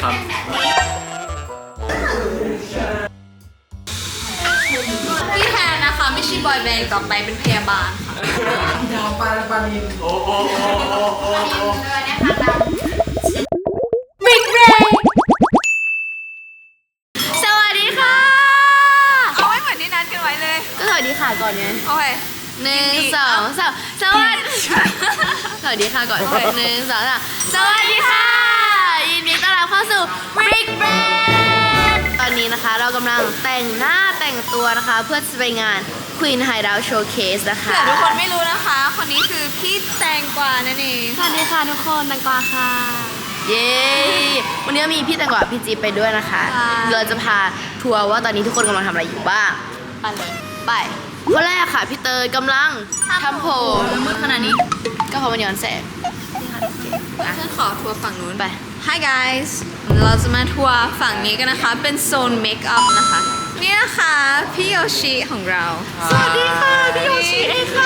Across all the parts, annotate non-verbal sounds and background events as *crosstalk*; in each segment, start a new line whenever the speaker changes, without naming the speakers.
ครับ
พี่แทนนะคะ ไม่ใช่บอยแบนด์ต่อไปเป็นพยาบาลค่ะ
ดาวปลาปลาลิน
โอ้โอ้โอ้โอ้โอ้โอ้
บิ๊กเรย์สวัสดีค่ะ
เอาไว้เหมือนที่นัดกันไว้เลย
ก็สวัสดีค่ะก่อนไง
โอเค
หนึ่งสองสามสวัสดีสวัสดีค่ะก่อนหนึ่งสองสามสวัสดีค่ะยินดีต้อนรับ เข้าสู่ Big b r a n ตอนนี้นะคะเรากำลังแต่งหน้าแต่งตัวนะคะ เพื่อจะไปงาน Queen Hideout Showcase นะคะ
เผื่อทุกคนไม่รู้นะคะ คนนี้คือพี่แตงกวานั่นเอง
สวัสดีค่ะทุกคนแตงกวาค่ะ เย้ วันนี้มีพี่แตงกวาพี่จีบไปด้วยนะคะเราจะพาทัวร์ว่าตอนนี้ทุกคนกำลังทำอะไรอยู่บ้าง
ไปเลย
ไปคนแรกค่ะพี่เตยกำลังทำผม
มืดขนาดนี้
ก็เพราะมันย้อนแสง
ฉันขอทัวร์ฝั่งนู้น
ไป
Hi guys เราจะมาทัวร์ฝั่งนี้กันนะคะ เป็นโซนเมคอัพนะคะ นี่นะคะ พี่โยชิของเรา
สวัสดีค่ะ
พี่โยชิเองค่ะ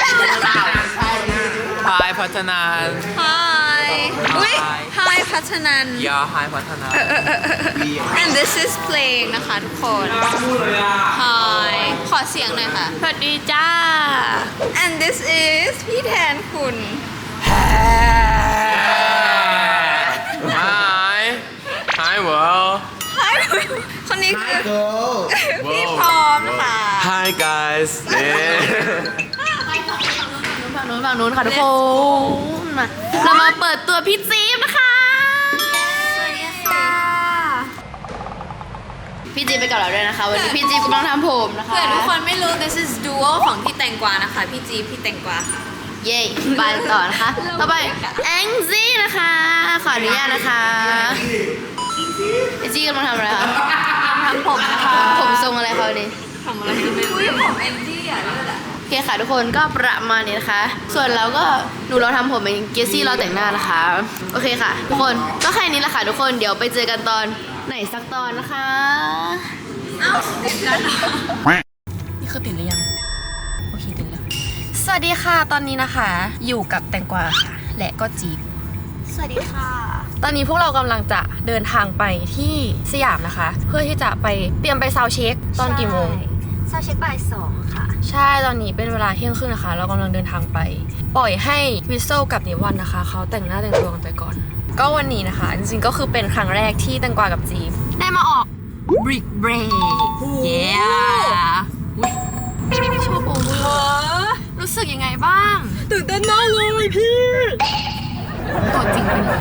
พายพัฒนา
Hi อุ้ย Hi พัฒนัน
ยาพายพัฒนา
and this is playing นะคะทุกคน Hi ขอเสียงหน่อยค่ะ
สวัสดีจ้า
and this is พี่แทนคุณ
Hi Hi world
Hi คนนี้คือ
เกิล
พี่พร้อมค่ะ
Hi guys เย้
ฝั่งนู้นฝั่งนู้นค่ะทุกคนมาเรามาเปิดตัวพี่จี๊บนะคะ
สวัสดีค่ะ
พี่จี๊บไปกับเราด้วยนะคะ วันนี้พี่จี๊บกำลังทำผมนะคะ
เผื่อทุกคนไม่รู้ this is duo ของพี่แตงกวานะคะ พี่จีพี่แตงกวาค่ะ
เย้ไปต่อนะคะ ต่อไปแองจี้นะคะ ขออนุญาตนะคะ แองจี้กำลังทำอะไรคะ
ทำผมนะคะ
ผมทรงอะไรคะวันนี้
ผมอะไรก็ไม่รู้อุ้ยผมแอนจี้อะเลิศอะ
โอเคค่ะทุกคนก็ประมาณนี้นะคะ ส่วนเราก็หนูเราทำผมเองเกซี่เราแต่งหน้านะคะ โอเคค่ะ ทุกคนก็แค่นี้แหละค่ะทุกคนเดี๋ยวไปเจอกันตอนไหนสักตอนนะคะ
เอ้าติดกันเหรอ
นี่คือปิดหรือยังโอเคปิดแล้วสวัสดีค่ะตอนนี้นะคะ อยู่กับแตงกวาค่ะ และก็จีบ
สวัสดีค่ะ
ตอนนี้พวกเรากำลังจะเดินทางไปที่สยามนะคะ เพื่อที่จะไปเตรียมไปซาวด์เช็คตอนกี่โมง
ซาวเช็คบ่ายสองค่ะ
ใช่ตอนนี้เป็นเวลาเที่ยงครึ่งนะคะ เรากำลังเดินทางไป ปล่อยให้วิสโซกับนิวันนะคะเขาแต่งหน้าแต่งตัวกันไปก่อน ก็วันนี้นะคะ จริงๆก็คือเป็นครั้งแรกที่แตงกวากับจีบได้มาออก Brick Break เย้ชอบโอ้โหรู้สึกยังไงบ้าง
ตื่นเต้นมากเลยพี่
ตัวจริงเป็นยังไง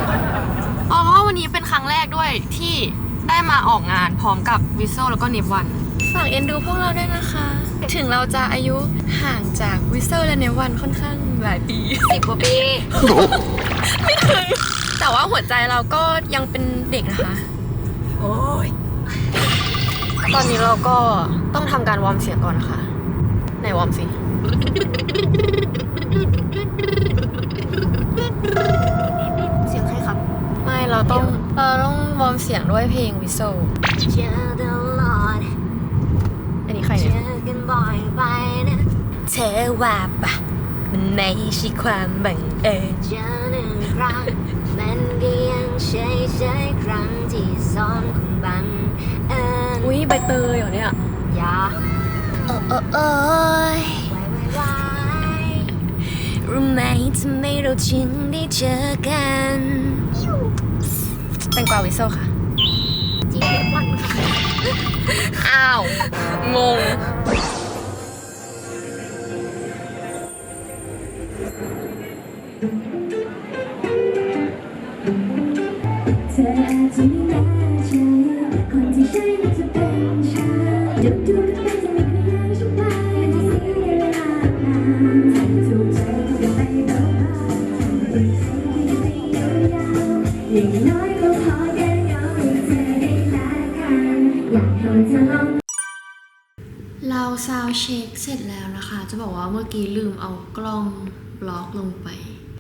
อ๋อวันนี้เป็นครั้งแรกด้วยที่ได้มาออกงานพร้อมกับวิสโซแล้วก็เนฟวันฝากเอ็นดูพวกเราด้วยนะคะ ถึงเราจะอายุห่างจากวิสโซและเนฟวันค่อนข้างหลายปี
สิบกว่าปี
ไม่ถึง แต่ว่าหัวใจเราก็ยังเป็นเด็กนะคะ
โอ้ย
ตอนนี้เราก็ต้องทำการวอร์มเสียงก่อนนะคะไหนวอร์มสิ
เเรา
ต้องเราต้องวอร์มเสียงด้วยเพลงวิสโซ
เจอตลอด
อันนี้ใคร
เจ
เนี่ย
อกันบ่อยไปนะ
เธอว่าปะมันไม่ใช่ความบังเอิญ
เจอหนึ่งครั้งมันก็ยังใช่ใช่ครั้งที่สองของบังเอิญ
อุ้ยใบเตยเหรอเนี่ย
อย่า
โอ้โอ้โอ้ย
ไว้ไว้ไว้
รู้ไหมทำไมเราจึงได้เจอกัน แตงกวาวิโซค่ะ
จีเอฟวันค่ะ
อ้าว งง
เธออาจจะไม่แน่ใจคนที่ใช่น่าจะเป็นฉันเดี๋ยวดู เส
ร็จแล้วนะคะ จะบอกว่าเมื่อกี้ลืมเอากล้องบล็อกลงไป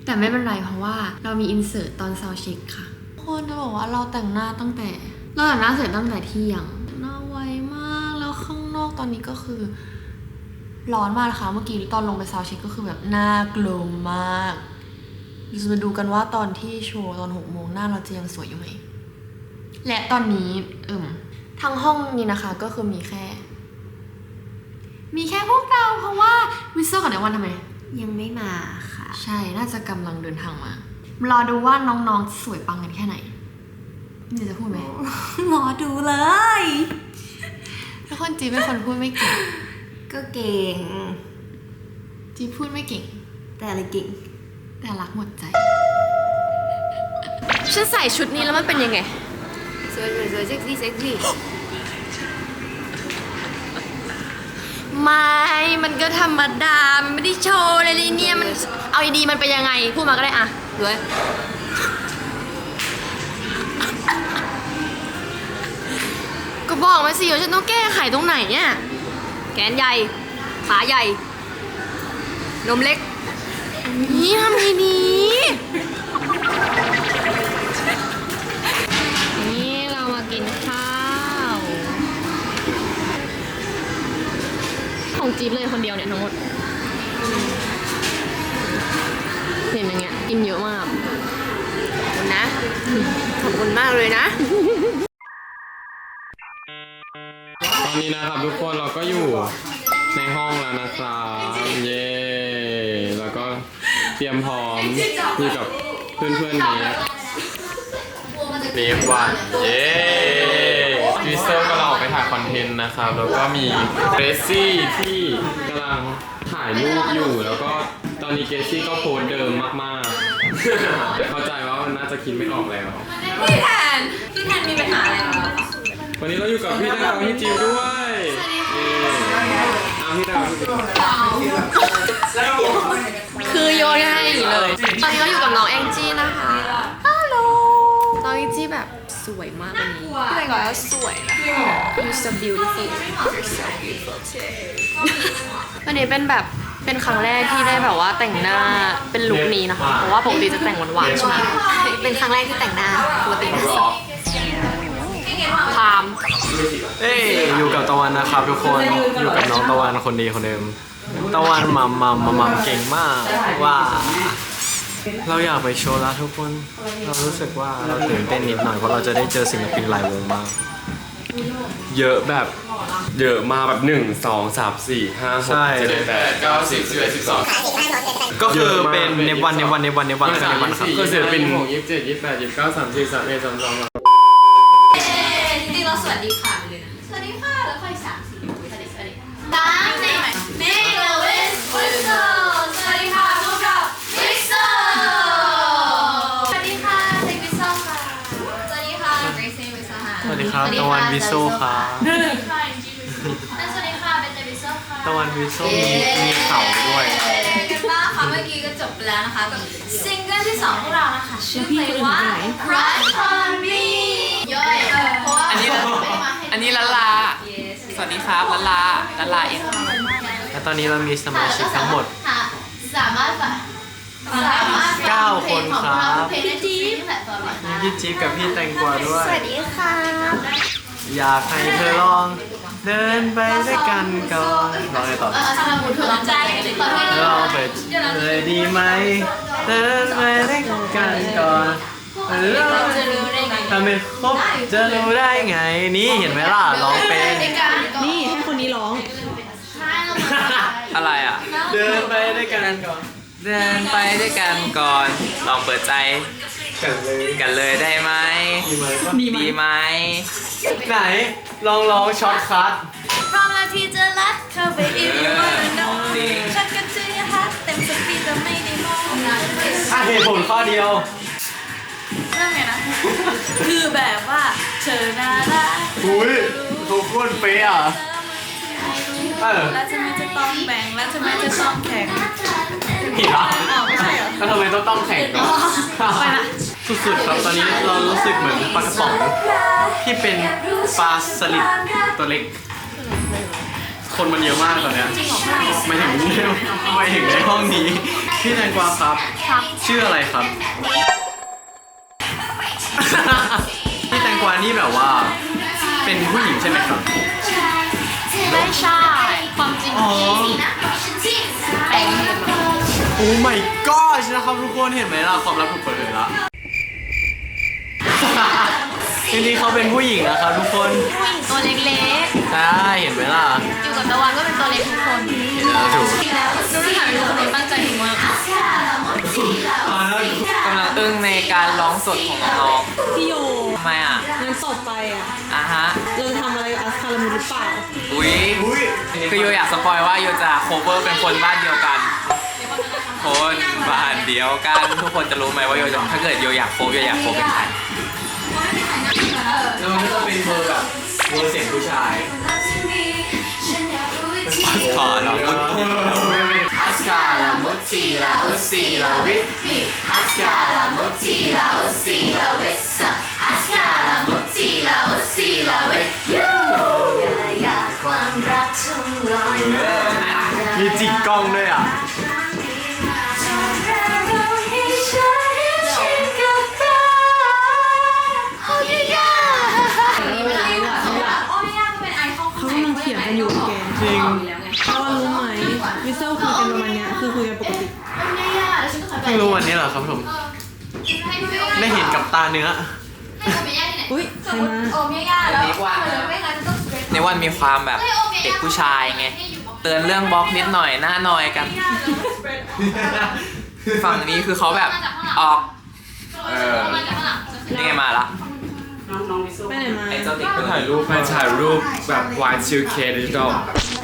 แต่ไม่เป็นไรเพราะว่าเรามีอินเสิร์ตตอนซาวเช็คค่ะคนจะบอกว่าเราแต่งหน้าตั้งแต่ เราแต่งหน้าเสร็จตั้งแต่เที่ยงหน้าไวมากแล้วข้างนอกตอนนี้ก็คือร้อนมากนะคะเมื่อกี้ตอนลงไปซาวเช็คก็คือแบบหน้ากลมมากเราจะมาดูกันว่าตอนที่โชว์ตอนหกโมงหน้าเราจะยังสวยอยู่ไหมและตอนนี้เอิ่มทั้งห้องนี้นะคะก็คือมีแค่ มีแค่พวกเราเพราะว่าวิศวกับในวันทำไม
ยังไม่มาค่ะ
ใช่น่าจะกำลังเดินทางมา รอดูว่าน้องๆสวยปังกันแค่ไหนนี่จะพูดไหม
รอดูเลย
ทุกคนจีเป็นคนพูดไม่เก่ง
ก็เก่ง
จีพูดไม่เก่ง
แต่อะไรเก่ง
แต่รักหมดใจ
ฉันใส่ชุดนี้แล้วมันเป็นยังไง
สวยสวยสวยเซ็กซี่เซ็กซี่
ไม่มันก็ธรรมดา มันไม่ได้โชว์อะไรเลยเนี่ย มัน เอาดีๆมันเป็นยังไง พูดมาก็ได้อะด้วยก็บอกมาสิว่าฉันต้องแก้ไขตรงไหนเนี่ย
แขนใหญ่ ขาใหญ่ นมเล็ก
นี่ทำไงดี ของจี๊บเลยคนเดียวเนี่ยทั้งหมด เห็นอย่างเงี้ยกินเยอะมาก
ขอบคุณนะ ขอบคุณมากเลยนะ
ตอนนี้นะครับทุกคนเราก็อยู่ในห้องแล้วนะครับเย้แล้วก็เตรียมพร้อมอยู่กับเพื่อนๆนี้เรียกว่าเย้วิเซอร์ก็เราออกไปถ่าย คอนเทนต์นะครับ แล้วก็มีเกรซี่ที่กำลังถ่ายรูปอยู่ แล้วก็ตอนนี้เกรซี่ก็โพสเดิมมากๆ เข้าใจว่ามันน่าจะคิดไม่ออกแล้ว
พี่แทนพี่แทนมีปัญหาอะไรเหรอ
วันนี้เราอยู่กับพี่ดาวพี่จิวด้วยเย้เอาพี่ดาวพี่จิว
คือโยนให้อย่างนี้เลย ตอนนี้เราอยู่กับน้องแองจี้นะคะ ฮัลโหลน้องแองจี้แบบสวยมากวันนี้
พี่แทนก็แล้วสวยนะ
You're so beautiful
You're so beautiful too
วันนี้เป็นแบบเป็นครั้งแรกที่ได้แบบว่าแต่งหน้าเป็นลุคนี้นะคะเพราะว่าปกติจะแต่งหวานๆใช่ไหม
เป็นครั้งแรกที่แต่งหน้าปกตินะ
พาม
เอ้ยอยู่กับตะวันนะครับทุกคนอยู่กับน้องตะวันคนดีคนเดิมตะวันมัมมัมมัมมัมเก่งมากว่า เราอยากไปโชว์แล้วทุกคน เรารู้สึกว่าเราตื่นเต้นนิดหน่อยเพราะเราจะได้เจอศิลปินหลายวงมาก
เยอะแบบเยอะมากแบบหนึ่งสองสามสี่ห้าหก
ใช่
เจ็ดแปดเก้าสิบสิบเอ็ดสิบสอง
ก็คือเป็นเนวันเนวันเนวันเนวันแล้วก็เนวันครับ
ก็ศิลปิน หกยี่สิบเจ็ดยี่สิบแปดยี่สิบเก้าสามสิบสามเอ็ดสามสอง
จริงๆเราสวัสดีค่ะไปเลยนะสวัสดีค่ะแล้วค่อยสามสี่สวัสดีสวัสดี
ตามสิ
นี่ ดีครั
บตะวันวิโซครับ
และสวัสดีค่ะเบนเจวิสโซค่ะ
ตะวันวิโซมีมีเข่าด้วย
เป็นกันบ้างคะเมื่อกี้ก็จบไปแล้วนะคะกับซิงเกิลที่สองของเรานะคะชื่อเพลงว่า Crush on Me ย่อยเพราะว่า
อันนี้
ไม่ได้มาให้
อันนี้ละลาสวัสดีครับละลาละลาเอง
และตอนนี้เรามีสมาชิกทั้งหมด
ค่ะสามารถ
เก้า
เพลงของ
คนครับ
เราเพลงได้ทุกที่แพลตฟอร์มเลย
มี
ค่ะ
พี่จี๊บกับพี่แตงกวาด้วย
สวัสดีค่ะ
อยากให้เธอลอง เดินไปด้วยกันก่อนลองไงต่อ
เออทำไมบุญถึงใจตอนที่
ลองไปเลยดีไหม เดินไปด้วยกันก่อนแล้ว
จะรู้ได้ไง
ถ้าไม่ครบจะรู้ได้ไง นี่เห็นไหมล่ะร้องเป็น
นี่ให้คนนี้ร้อง
อะไรอะ
เดินไปด้วยกันก่อน
เดินไปด้วยกันก่อน ลองเปิดใจ
กันเลย
กันเลยได้ไหม
ดีไหม
ดีไหม
ไหน ลองร้องช็อตคัท
พร้อมแล้วที่จะรัดเข้าไปอีกวันน้องฉันก็จะฮัทเต็มสปีดแต่ไม่ได้มอง
อะเหตุผลข้อเดียว
เรื่องไงนะ คือแบบว่าเธอน่ารัก
หุยเขาโคตรเป๊ะอะ เออ
แล้วทำไมจะต้องแบ่งแล้วทำไมจะต้องแข่ง รอ
แล้วทำไมต้องต้องแข่งก่อนไปละสุดๆครับตอนนี้เรารู้สึกเหมือนปลากระป๋องที่เป็นปลาสลิดตัวเล็ก คนมันเยอะมากตอนเนี้ยไม่ถึงไม่ถึงในห้องนี้พี่แตงกวาครับ ชื่ออะไรครับพี่แตงกวานี่แบบว่า เป็นผู้หญิงใช่ไหมครับ
ไม่ใช่ความจริง
อ๋อ
แปลง ให้มา
โอ้ my gosh นะครับทุกคนเห็นไหมล่ะความลับถูกเปิดเผยละ
จริงๆเขาเป็นผู้หญิงนะครับทุกคน
ผู้หญิงตัวเล็ก
ใช่เห็นไหมล่ะ
ๆอยู่กับตะวันก็เป็นตัวเล็กทุกคน
เห็นแล้วถูก
ดูที่ถามทุกคนตั้งใจถึงมาก
กำลังอึ้งในการร้องสดของน้อง
พี่โย
ๆทำไมอะ
งั้นต่อไปอะ
อะฮะ
เราจะทำอะไรกับอัสคารามูหรือเปล่า
อุ้ยคือโยอยากสปอยว่าโยจะโคเวอร์เป็นคนบ้านเดียวกัน คนบ้านเดียวกัน ทุกคนจะรู้ไหมว่าโยจะถ้าเกิดโยอยากโคฟโยอยากโคฟเป็นใคร
แล้วมันก็จะเป็นเบอร์แบบเบอร์เสียงผู้ชาย
อัสคาเหรอ
อัสกาลามุติลาอุสีลาวิอัสกาลามุติลาอุสีลาวิอัสกาลามุติลาอุสีลาวิมีจิกกล้องด้วยอะ เพิ่งรู้วันนี้เหรอครับผมได้เห็นกับตาเนื้อ
อุ้ยใครมา
โอเมย่าแล้วไม่งั้นจะต้อง
ในวันมีความแบบเด็กผู้ชายไง เตือนเรื่องบล็อกนิดหน่อยหน้าหน่อยกัน ฝั่งนี้คือเขาแบบออกเออนี่ไงมาละ
ไปไหนมา
ไอ้เจ้าเด็ก
ก็ถ่ายรูปมาถ่ายรูปแบบ Y2K ดิจิตอล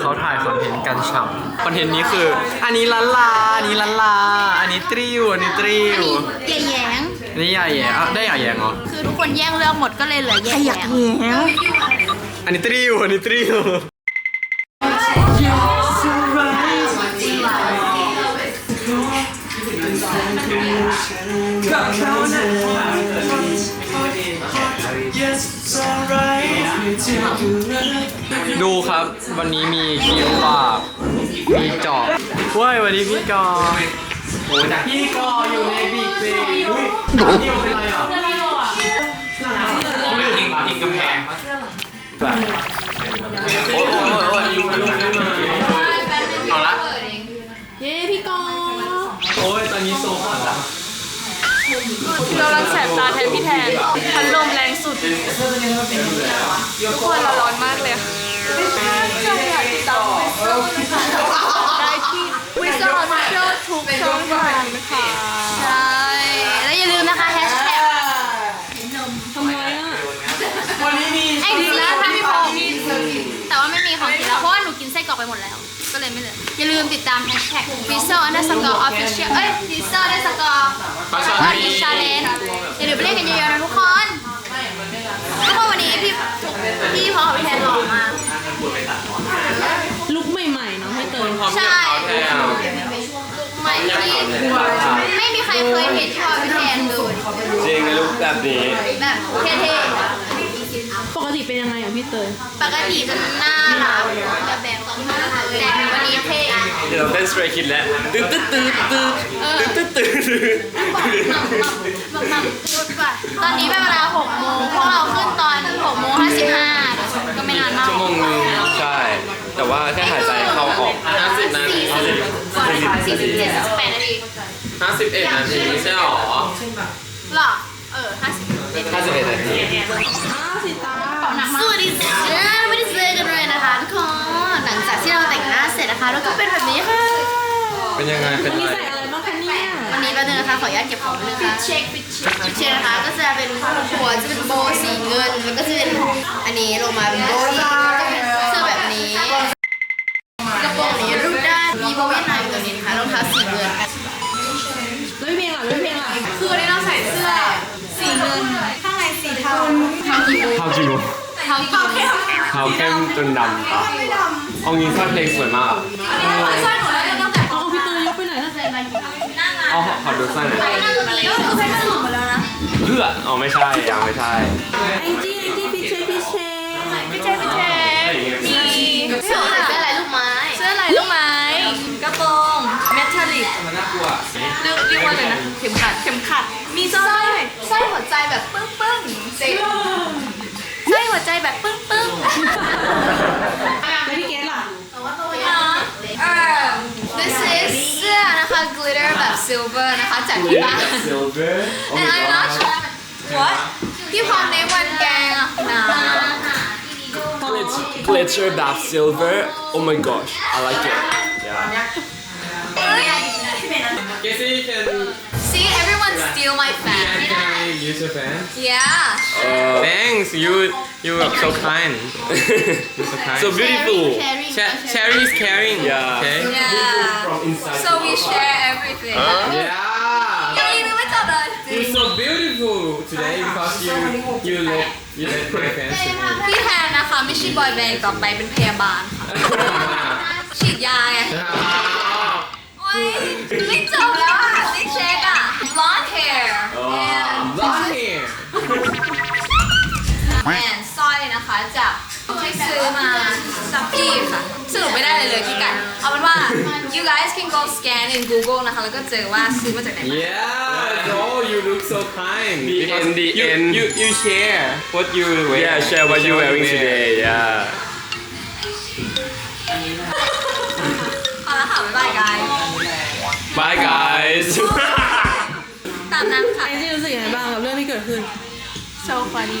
เขาถ่ายคอนเทนต์กันฉ่ำคอนเทนต์นี้คือ อันนี้ลันลา อันนี้ลันลา อันนี้ตริวอันนี้ตริว
อย่าแย้ง
อันนี้ใหญ่แย่อะได้ใหญ่แย่งเหรอ
คือทุกคนแย่งเรื่องหมดก็เลยเหลือแย่งแย้ง
อันนี้ตริวอันนี้ตริว ดูครับ วันนี้มีคิ้วปากมีเจอบเว้ยวันนี้พี่กอ
โอ้ยจากพี่กออยู่ในบิ๊กเบย์อุ้ยนี่มันเป็นอะไรอะ
ยิงยิงกำแพงปะ
โอ้ยโอ้ยโอ้ยเอา
เรา
กำลังแสบตาแทนพี่แทนพัดลมแรงสุด ทุกคนเราร้อนมากเลยใช่อยากติดตามได้ที่วิสออนเชียลทุกช่องทาง เลยไม่เหลืออย่าลืมติดตามแฮชแท็กวิสออนเดอร์สกอร์ออฟฟิเชียลเอ้ยวิสออนเดอร์สกอร์
ภาษา
ออฟ
ไทย
ฟิเชียลเลนอย่าลืมไปเล่นกันเยอะๆนะทุกคนทุกคนวันนี้พี่พี่พอกับพี่แทนหล่อมาก
ลุกใหม่ๆเนาะให้เติม
ใช่ไม่ที่ไม่มีใครเคยเห็นพี่พอพี่แทนเลย
จริงในรูปแบบนี้
แบบเท่
ปกติเป็นยังไงอะพี่เตย
ๆปกติจะน่ารักแบบแบบแต่วันนี้เท่
เดี๋ยวเราเต้นสเตรย์คิดแล้วตึ๊ดตึ๊ดตึ๊ดตึ๊ด
เออ
ตึ๊ดตึ๊ดตึ๊ด
บอกหนักหนักหนักหนักรุดไปตอนนี้เป็นเวลา6โมงพวกเราขึ้นตอน6โมง55ก็ไม่นานมาก
ชั่วโมงหนึงใช่ แต่ว่าแค่หายใจเข้าออก
50นาที
สี่สิบเจ็ดสิบแปดนาที
51นาทีไม่ใช่หรอ
หรอเออห้าสิบเจ็ด
51นาที
อ้าวสิตา
สวัสดีจ้า ลังจากที่เราแต่งหน้าเสร็จนะคะแล้วก็เป็นแบบนี้ค่ะ
เป็นยังไง เป็น
นี่
ไร
ใส่อะไรบ้างคะเนี่ย
วันนี้แป๊บนึงนะคะขออนุญาตเก็บของนิดนึงนะคะเช็คปิดเช็คปิดเช็คนะคะก็จะเป็นหัวจะเป็นโบสีเงินแล้วก็จะเป็นอันนี้ลงมาเป็นโบสีก็เป็นเสื้อแบบนี้กระโปรงนี้รูปด้านมีโบว์ในตัวนี้นะคะรองเท้าสีเงิน
แล้วพี่เพลงอะแล้วพี่เพลงอะ
คือวันนี้เราใส่เสื้อสีเงินข้างในสีเทาเทากี่โมง
เท้าจิ๋ว
เทากี่โมง
เท้าเข้มจนดำอะ เอางี้สร้อยเพลงสวยมากอะ
เอาพี่เตยยกไปไหน
ตั้งแต่ไหนะ
เอาขอดูสร้อยหน่อย
นะ
เพื่ออ๋อไม่ใช่ยังไม่ใช่
ไอจีไอจีพี่เชฟพี่เชฟ
พี่เชฟพี่เชฟมีเสื้ออะไรลูกไม้เสื้ออะไรลูกไม้กระโปรงเมทั
ลลิก
มันน่ากลัว
เรียกเรียกว่
อะไรนะ
เข็มขัดเข็มขัด มีสร้อยสร้อยหัวใจแบบปึ้งปึ้งเซ็ตสร้อยหัวใจแบบปึ้ง glitter แบบ silver นะคะจากที่บ้าน
silver
and I'm not sure what พี่พรในวันแกงอะนะ *laughs*
glitter that silver. Oh my gosh, I like it.
Casey can
see everyone steal my fan
can I use your fan
yeah
Thanks you you are *laughs* so kind You're so kind
so beautiful.
Cher- Cherry is caring
Yeah.
okay
inside.
so we share everything
yeah
ยังยังไม่จบเลย
You're so beautiful today because you you let you let my fans see me.
พี่แทนนะคะไม่ใช่บอยแบนด์ต่อไปเป็นพยาบาลค่ะฉีดยาไงโอ๊ยไม่จบแล้วอ่ะไม่เช็คอ่ะ blonde hair and
Blonde hair
and สร้อยนะคะจากที่ซื้อมาซักกี้ค่ะสรุปไม่ได้เลยเลยพี่กัน เอาเป็นว่า you guys can go scan in Google นะคะ แล้วก็เจอว่าซื้อมาจากไหนมา
Yeah oh you look so kind
The
because
end, the
you,
end.
you you share what you wear
Yeah, share what you wearing today. Yeah.
เอาละค่ะบ๊ายบาย guys
Bye guys.
ตามนั้นค่ะ
ไอซี่รู้สึกยังไงบ้างกับเรื่องที่เกิดขึ้น
so funny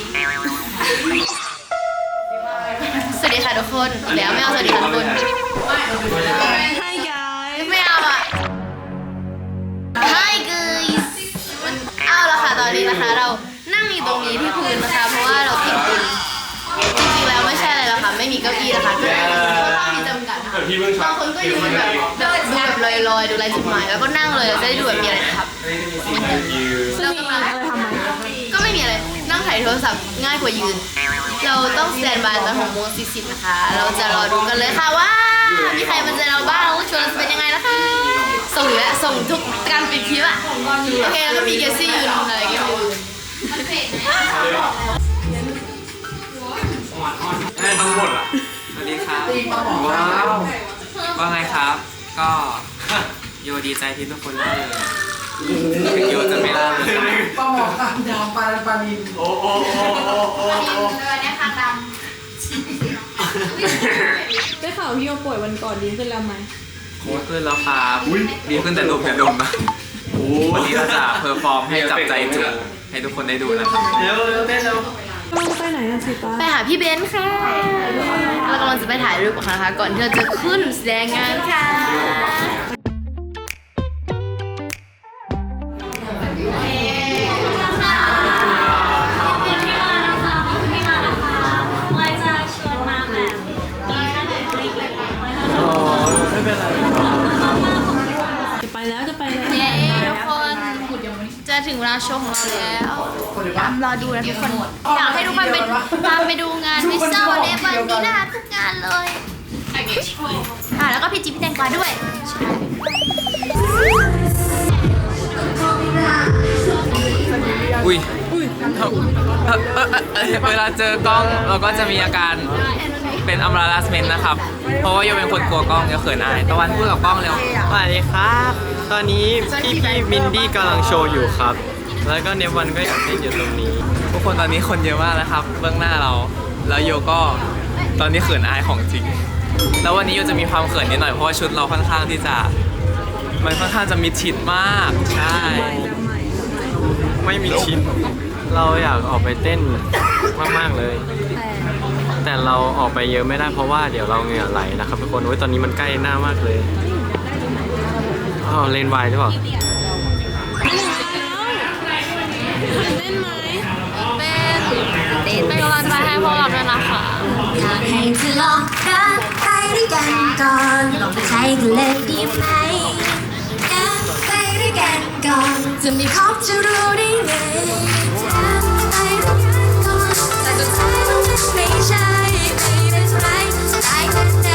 สวัสดีค่ะทุกคนอีกแล้วไม่เอาสวัสดีค่ะทุกคน
Hi guys
ไม่เอาอะ Hi guys มันเอาละค่ะตอนนี้นะคะ เรานั่งอยู่ตรงนี้ที่พื้นนะคะ เพราะว่าเราติดพื้นจริงๆแล้วไม่ใช่อะไรหรอกค่ะ ไม่มีเก้าอี้นะคะก็เลยค่อนข้างมีจำกัด นะคะบางคนก็ยืนแบบแบบดูแบบลอยๆ ดูลายจุดหมายแล้วก็นั่งเลยจะได้ดูแบบมีอะไรทำเรากำลัง
อะไรทำไม
ก็ไม่มีอะไร นั่งถ่ายโทรศัพท์ง่ายกว่ายืน เราต้องสแตนบายตอนหกโมงสี่สิบนะคะ เราจะรอดูกันเลยค่ะว่า มีใครมาเจอเราบ้างแล้วชวนเราจะเป็นยังไงนะคะ ส่งอยู่แล้วส่งทุกการปิดคลิปอะโอเคแล้วก็มีเกสซี่ยืนอะไรกันอยู่
ได้ทั้งหมดอะส วัสดีครับว้าว ว่าไงครับ ก็ โยดีใจที่ทุกคนร่าเริงถึงโยจะไม่ร่าเริง
ได้ข่าวพี่โยป่วยวันก่อนดีขึ้นแล้วไหม
ดีขึ้นแล้วครับดีขึ้นแต่ดมอย่าดมนะวันนี้เราจะเพอร์ฟอร์มให้จับใจจูให้ทุกคนได้ดูนะครับ
เราไปไหนอะสิป้า
ไปหาพี่เบนซ์ค่ะเรากำลังจะไปถ่ายรูปกับเขานะคะ ก่อนที่เราจะขึ้นแสดงงานค่ะ
จะา
โชว์ของเราแล้วรอดูนะทุกคน อยากให้ทุกคนไปตามไปดูงานวิซาวเดวันนี้นะคะทุกงานเลยอะแล้วก็พี่จิ๊บพี่แตงกวาด้วย
อุ้ยเวลาเจอกล้องเราก็จะมีอาการเป็นอัมราลาสเมนนะครับ เพราะว่าโยเป็นคนกลัวกล้องโยเขินอายตะวันพูดกับกล้องเร็ว
สวัสดีครับ ตอนนี้พี่พี่มินดี้กำลังโชว์อยู่ครับ แล้วก็เนวันก็อยากเต้นอยู่ตรงนี้
ทุกคนตอนนี้คนเยอะมากนะครับ เบื้องหน้าเรา แล้วโยก็ตอนนี้เขินอายของจริง แล้ววันนี้โยจะมีความเขินนิดหน่อยเพราะว่าชุดเราค่อนข้างที่จะ มันค่อนข้างจะมิดชิดมาก ใช่
ไม่มีชิปเราอยากออกไปเต้นมากๆเลย แต่เราออกไปเยอะไม่ได้เพราะว่าเดี๋ยวเราเหงื่อไหลนะครับทุกคนโอ้ยตอนนี้มันใกล้หน้ามากเลยอ๋อเลนวายหรือเปล่า
เล่นไหม
เป็นเป็นกำลังใจให้พวกเราด้วยนะคะ
อยากให้เธอลองกันไปด้วยกันก่อนลองไปใช้กันเลยดีไหมกันไปด้วยกันก่อนจะม่คบจะรู้ได้ไงกันไปด้วยกันก่อนแต่สุดท้ายมันไม่ใช่ไม่เป็นไรได้แค่ไหน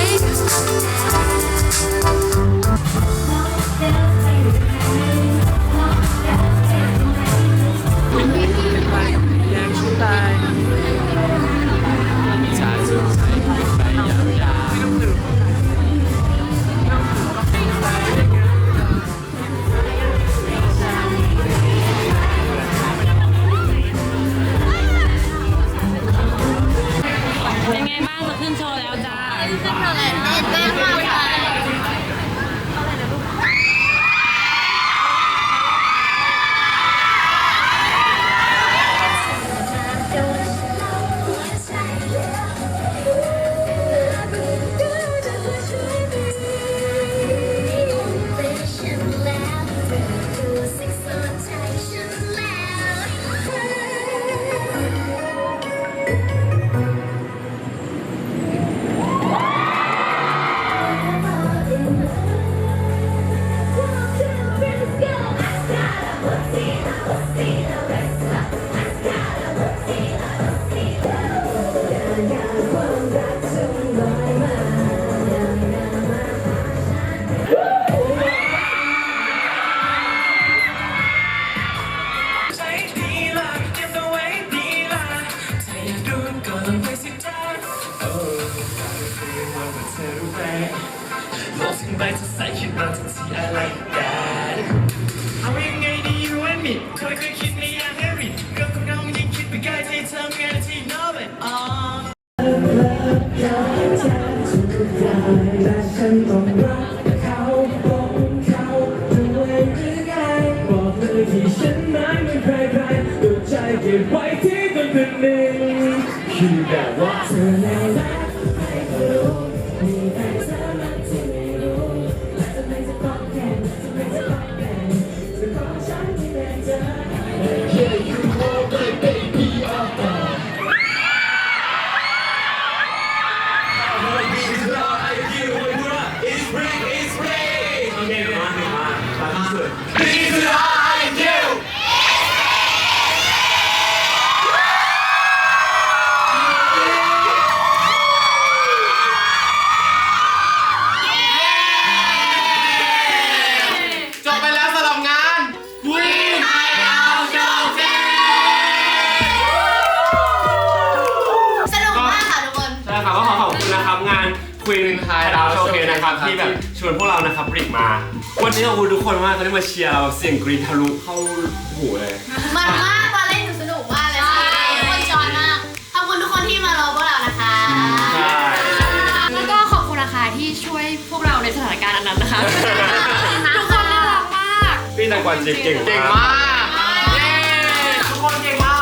นะครับงาน Queen High Out Showcase นะครับที่แบบชวนพวกเรานะครับริกมา วันนี้ขอบคุณทุกคนมากที่มาเชียร์เราเสียงกรีดทะลุเข้าหูเลย
มันมากตอนเล่นหนูสนุกมากเลยค่ะทุกคนจอยมาก ขอบคุณทุกคนที่มารอพวกเรานะคะ
ใช่
แล้วก็ขอบคุณนะคะที่ช่วยพวกเราในสถานการณ์อันนั้นนะคะ ทุกคนน่ารักมาก
พี่ตังกวาจีเก่ง
เก่งมาก เย้
ทุกคนเก่งมาก